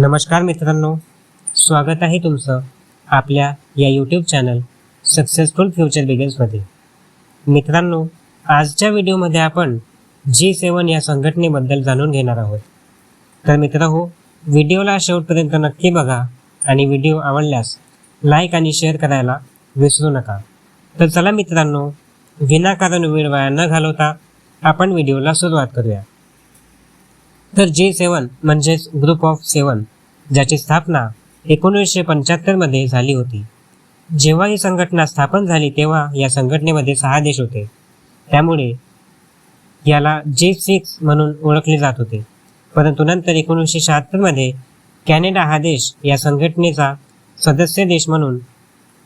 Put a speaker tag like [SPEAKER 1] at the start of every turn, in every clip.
[SPEAKER 1] नमस्कार मित्रांनो स्वागत आहे तुमचं आपल्या या यूट्यूब चॅनल सक्सेसफुल फ्युचर बिगेन्समध्ये मित्रांनो आजच्या व्हिडिओमध्ये आपण जी सेवन या संघटनेबद्दल जाणून घेणार आहोत. तर मित्र हो व्हिडिओला शेवटपर्यंत नक्की बघा आणि व्हिडिओ आवडल्यास लाईक आणि शेअर करायला विसरू नका. तर चला मित्रांनो विनाकारण वेळ वाया न घालवता आपण व्हिडिओला सुरुवात करूया. तर जे सेवन म्हणजेच ग्रुप ऑफ सेवन ज्याची स्थापना एकोणीसशे पंच्याहत्तरमध्ये झाली होती. जेव्हा ही संघटना स्थापन झाली तेव्हा या संघटनेमध्ये सहा देश होते. त्यामुळे याला जे सिक्स म्हणून ओळखले जात होते. परंतु नंतर एकोणीसशे शहात्तरमध्ये कॅनडा हा देश या संघटनेचा सदस्य देश म्हणून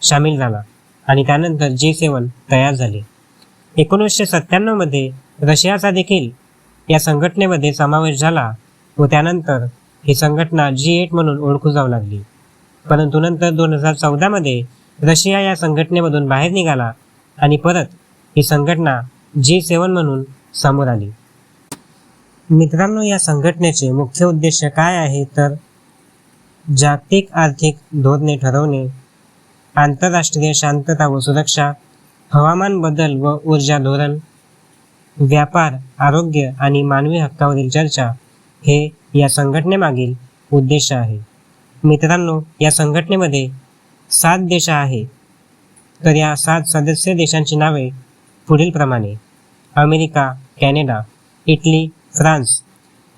[SPEAKER 1] सामील झाला आणि त्यानंतर जे सेवन तयार झाले. एकोणीसशे सत्त्याण्णवमध्ये रशियाचा देखील या संघटनेमध्ये समावेश झाला व त्यानंतर ही संघटना जी एट म्हणून ओळखू जाऊ लागली. परंतु नंतर दोन हजार चौदामध्ये रशिया या संघटनेमधून बाहेर निघाला आणि परत ही संघटना जी सेवन म्हणून समोर आली. मित्रांनो या संघटनेचे मुख्य उद्देश काय आहे? तर जागतिक आर्थिक धोरणे ठरवणे आंतरराष्ट्रीय शांतता व सुरक्षा हवामान बदल व ऊर्जा धोरण व्यापार आरोग्य आणि मानवी हक्कावरील चर्चा हे या संघटनेमागील उद्देश आहे. मित्रांनो या संघटनेमध्ये सात देश आहे तर या सात सदस्य देशांची नावे पुढीलप्रमाणे. America Canada Italy France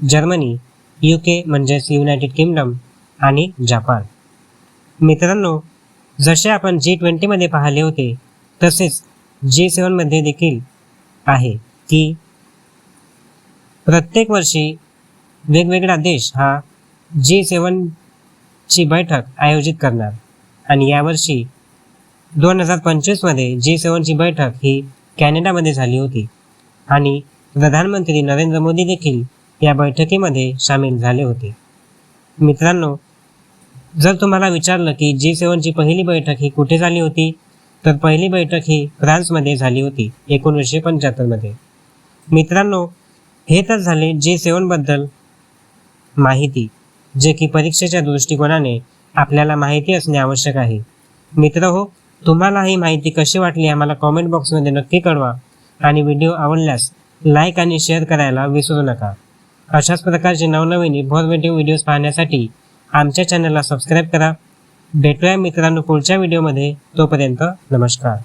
[SPEAKER 1] Germany U K म्हणजेच युनायटेड किंगडम आणि जपान. मित्रांनो जसे आपण जी ट्वेंटीमध्ये पाहिले होते तसेच जी सेवनमध्ये देखील आहे. की प्रत्येक वर्षी वेगवेगळा देश हा जी सेवनची बैठक आयोजित करणार. आणि यावर्षी दोन हजार पंचवीसमध्ये जी सेवनची बैठक ही कॅनडामध्ये झाली होती. आणि प्रधानमंत्री नरेंद्र मोदी देखील या बैठकीमध्ये सामील झाले होते. मित्रांनो जर तुम्हाला विचारलं की जी सेवनची पहिली बैठक ही कुठे झाली होती तर पहिली बैठक ही फ्रान्समध्ये झाली होती एकोणीसशे पंच्याहत्तरमध्ये मित्रांनो हे तर झाले जी सेवनबद्दल माहिती जे की परीक्षेच्या दृष्टिकोनाने आपल्याला माहिती असणे आवश्यक आहे. मित्र हो तुम्हाला ही माहिती कशी वाटली आम्हाला कॉमेंट बॉक्समध्ये नक्की कळवा आणि व्हिडिओ आवडल्यास लाईक आणि शेअर करायला विसरू नका. अशाच प्रकारचे नवनवीन इन्फॉर्मेटिव्ह व्हिडिओज पाहण्यासाठी आमच्या चॅनलला सबस्क्राईब करा. भेटूया मित्रांनो पुढच्या व्हिडिओमध्ये तोपर्यंत नमस्कार.